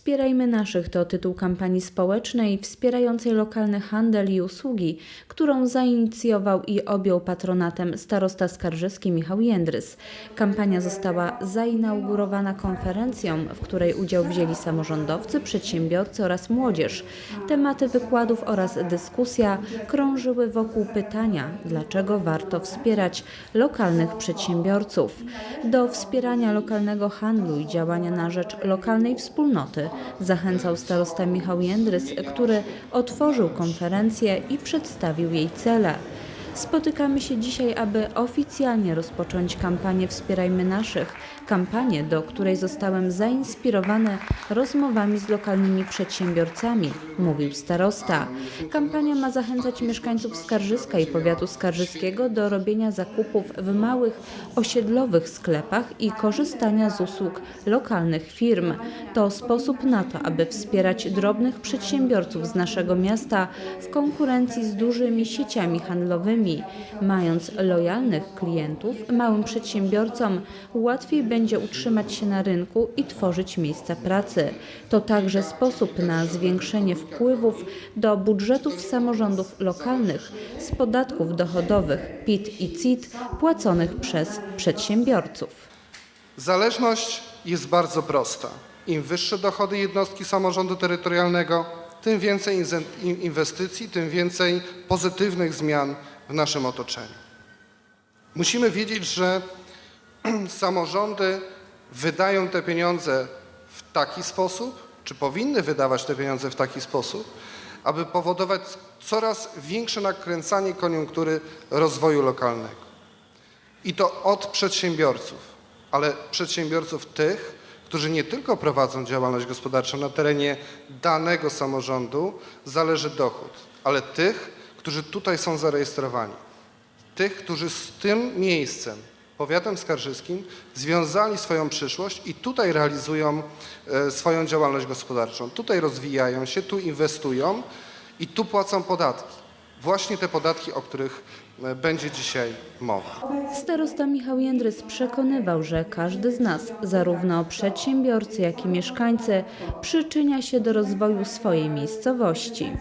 Wspierajmy naszych to tytuł kampanii społecznej wspierającej lokalny handel i usługi, którą zainicjował i objął patronatem starosta skarżyski Michał Jędrys. Kampania została zainaugurowana konferencją, w której udział wzięli samorządowcy, przedsiębiorcy oraz młodzież. Tematy wykładów oraz dyskusja krążyły wokół pytania, dlaczego warto wspierać lokalnych przedsiębiorców. Do wspierania lokalnego handlu i działania na rzecz lokalnej wspólnoty zachęcał starosta Michał Jędrys, który otworzył konferencję i przedstawił jej cele. Spotykamy się dzisiaj, aby oficjalnie rozpocząć kampanię Wspierajmy Naszych, kampanię, do której zostałem zainspirowany rozmowami z lokalnymi przedsiębiorcami, mówił starosta. Kampania ma zachęcać mieszkańców Skarżyska i powiatu skarżyskiego do robienia zakupów w małych osiedlowych sklepach i korzystania z usług lokalnych firm. To sposób na to, aby wspierać drobnych przedsiębiorców z naszego miasta w konkurencji z dużymi sieciami handlowymi. Mając lojalnych klientów, małym przedsiębiorcom łatwiej będzie utrzymać się na rynku i tworzyć miejsca pracy. To także sposób na zwiększenie wpływów do budżetów samorządów lokalnych z podatków dochodowych PIT i CIT płaconych przez przedsiębiorców. Zależność jest bardzo prosta. Im wyższe dochody jednostki samorządu terytorialnego, tym więcej inwestycji, tym więcej pozytywnych zmian w naszym otoczeniu. Musimy wiedzieć, że samorządy wydają te pieniądze w taki sposób, czy powinny wydawać te pieniądze w taki sposób, aby powodować coraz większe nakręcanie koniunktury rozwoju lokalnego. I to od przedsiębiorców, ale przedsiębiorców tych, którzy nie tylko prowadzą działalność gospodarczą na terenie danego samorządu, zależy dochód, ale tych, którzy tutaj są zarejestrowani. Tych, którzy z tym miejscem, powiatem skarżyskim, związali swoją przyszłość i tutaj realizują e, swoją działalność gospodarczą. Tutaj rozwijają się, tu inwestują i tu płacą podatki. Właśnie te podatki, o których e, będzie dzisiaj mowa. Starosta Michał Jędrys przekonywał, że każdy z nas, zarówno przedsiębiorcy, jak i mieszkańcy, przyczynia się do rozwoju swojej miejscowości.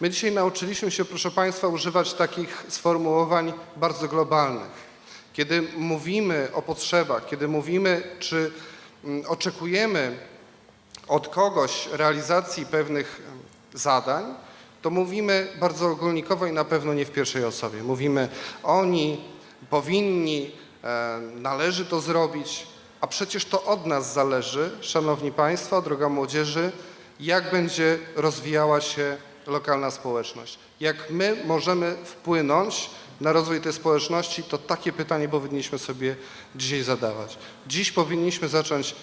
My dzisiaj nauczyliśmy się, proszę Państwa, używać takich sformułowań bardzo globalnych. Kiedy mówimy o potrzebach, kiedy mówimy, czy mm, oczekujemy od kogoś realizacji pewnych em, zadań, to mówimy bardzo ogólnikowo i na pewno nie w pierwszej osobie. Mówimy oni, powinni, e, należy to zrobić, a przecież to od nas zależy, Szanowni Państwo, droga młodzieży, jak będzie rozwijała się lokalna społeczność. Jak my możemy wpłynąć na rozwój tej społeczności, to takie pytanie powinniśmy sobie dzisiaj zadawać. Dziś powinniśmy zacząć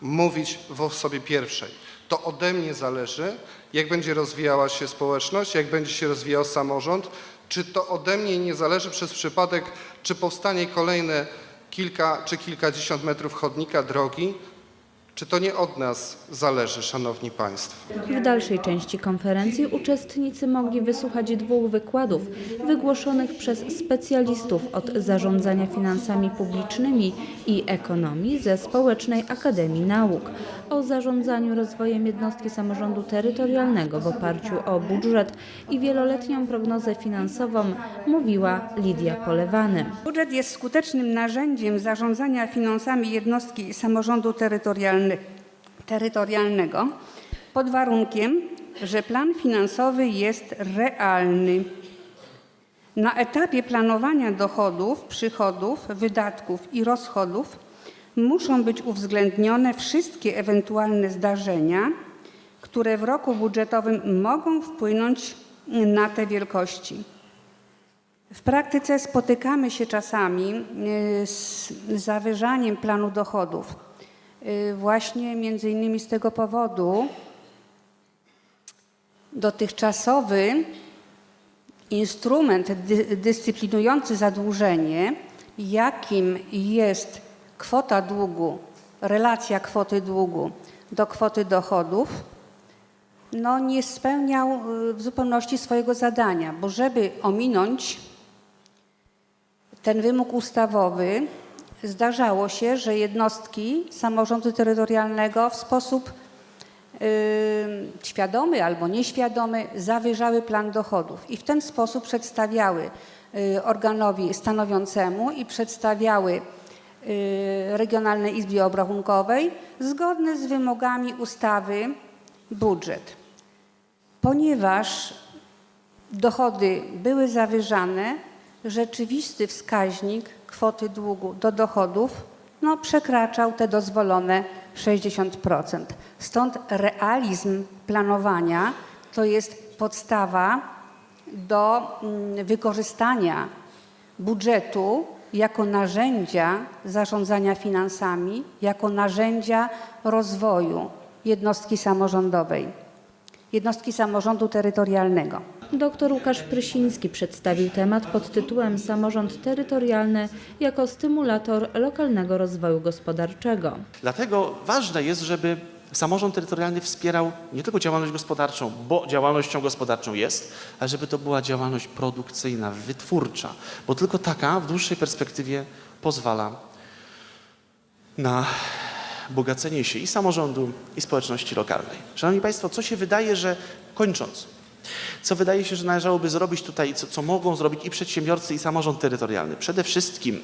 mówić w osobie pierwszej. To ode mnie zależy, jak będzie rozwijała się społeczność, jak będzie się rozwijał samorząd. Czy to ode mnie nie zależy przez przypadek, czy powstanie kolejne kilka czy kilkadziesiąt metrów chodnika, drogi, czy to nie od nas zależy, Szanowni Państwo? W dalszej części konferencji uczestnicy mogli wysłuchać dwóch wykładów wygłoszonych przez specjalistów od zarządzania finansami publicznymi i ekonomii ze Społecznej Akademii Nauk o zarządzaniu rozwojem jednostki samorządu terytorialnego w oparciu o budżet i wieloletnią prognozę finansową mówiła Lidia Polewany. Budżet jest skutecznym narzędziem zarządzania finansami jednostki samorządu terytorialny, terytorialnego pod warunkiem, że plan finansowy jest realny. Na etapie planowania dochodów, przychodów, wydatków i rozchodów muszą być uwzględnione wszystkie ewentualne zdarzenia, które w roku budżetowym mogą wpłynąć na te wielkości. W praktyce spotykamy się czasami y, z zawyżaniem planu dochodów. Y, Właśnie między innymi z tego powodu dotychczasowy instrument dy, dyscyplinujący zadłużenie, jakim jest kwota długu, relacja kwoty długu do kwoty dochodów, no nie spełniał y, w zupełności swojego zadania, bo żeby ominąć ten wymóg ustawowy, zdarzało się, że jednostki samorządu terytorialnego w sposób świadomy albo nieświadomy zawyżały plan dochodów i w ten sposób przedstawiały y, organowi stanowiącemu i przedstawiały y, Regionalnej Izbie Obrachunkowej zgodny z wymogami ustawy budżet. Ponieważ dochody były zawyżane, rzeczywisty wskaźnik kwoty długu do dochodów no, przekraczał te dozwolone 60%. Stąd realizm planowania to jest podstawa do mm, wykorzystania budżetu jako narzędzia zarządzania finansami, jako narzędzia rozwoju jednostki samorządowej, jednostki samorządu terytorialnego. Dr Łukasz Prysiński przedstawił temat pod tytułem Samorząd terytorialny jako stymulator lokalnego rozwoju gospodarczego. Dlatego ważne jest, żeby samorząd terytorialny wspierał nie tylko działalność gospodarczą, bo działalnością gospodarczą jest, ale żeby to była działalność produkcyjna, wytwórcza, bo tylko taka w dłuższej perspektywie pozwala na bogacenie się i samorządu, i społeczności lokalnej. Szanowni Państwo, co się wydaje, że kończąc, co wydaje się, że należałoby zrobić tutaj, co, co mogą zrobić i przedsiębiorcy, i samorząd terytorialny? Przede wszystkim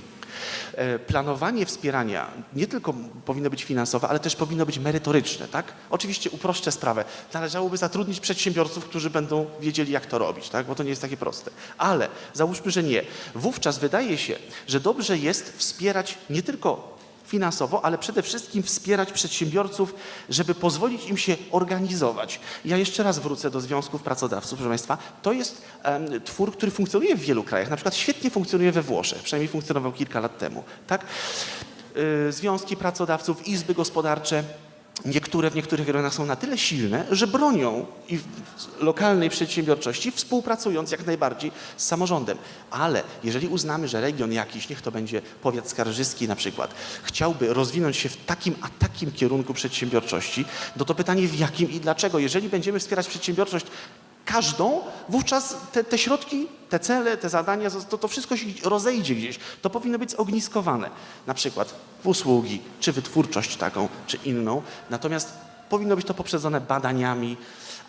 e, planowanie wspierania nie tylko powinno być finansowe, ale też powinno być merytoryczne, tak? Oczywiście uproszczę sprawę. Należałoby zatrudnić przedsiębiorców, którzy będą wiedzieli, jak to robić, tak? Bo to nie jest takie proste. Ale załóżmy, że nie. Wówczas wydaje się, że dobrze jest wspierać nie tylko finansowo, ale przede wszystkim wspierać przedsiębiorców, żeby pozwolić im się organizować. Ja jeszcze raz wrócę do związków pracodawców, proszę Państwa. To jest em, twór, który funkcjonuje w wielu krajach. Na przykład świetnie funkcjonuje we Włoszech, przynajmniej funkcjonował kilka lat temu. Tak? Y, Związki pracodawców, izby gospodarcze, niektóre w niektórych regionach są na tyle silne, że bronią i lokalnej przedsiębiorczości, współpracując jak najbardziej z samorządem. Ale jeżeli uznamy, że region jakiś, niech to będzie powiat skarżyski na przykład, chciałby rozwinąć się w takim a takim kierunku przedsiębiorczości, no to pytanie w jakim i dlaczego? Jeżeli będziemy wspierać przedsiębiorczość każdą, wówczas te, te środki, te cele, te zadania, to, to wszystko się rozejdzie gdzieś. To powinno być zogniskowane, na przykład w usługi, czy wytwórczość taką, czy inną. Natomiast powinno być to poprzedzone badaniami,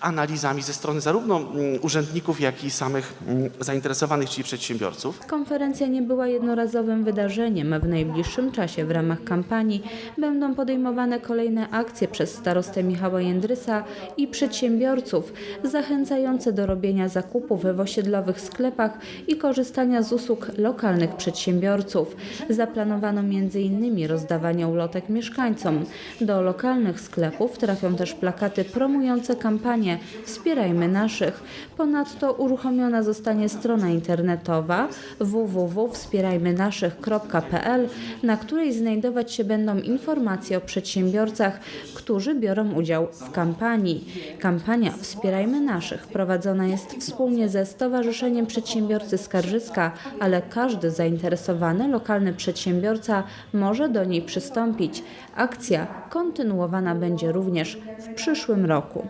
analizami ze strony zarówno mm, urzędników, jak i samych mm, zainteresowanych, czyli przedsiębiorców. Konferencja nie była jednorazowym wydarzeniem. W najbliższym czasie w ramach kampanii będą podejmowane kolejne akcje przez starostę Michała Jędrysa i przedsiębiorców zachęcające do robienia zakupów w osiedlowych sklepach i korzystania z usług lokalnych przedsiębiorców. Zaplanowano m.in. rozdawanie ulotek mieszkańcom. Do lokalnych sklepów trafią też plakaty promujące kampanię Wspierajmy naszych. Ponadto uruchomiona zostanie strona internetowa www.wspierajmynaszych.pl, na której znajdować się będą informacje o przedsiębiorcach, którzy biorą udział w kampanii. Kampania Wspierajmy Naszych prowadzona jest wspólnie ze Stowarzyszeniem Przedsiębiorcy Skarżyska, ale każdy zainteresowany lokalny przedsiębiorca może do niej przystąpić. Akcja kontynuowana będzie również w przyszłym roku.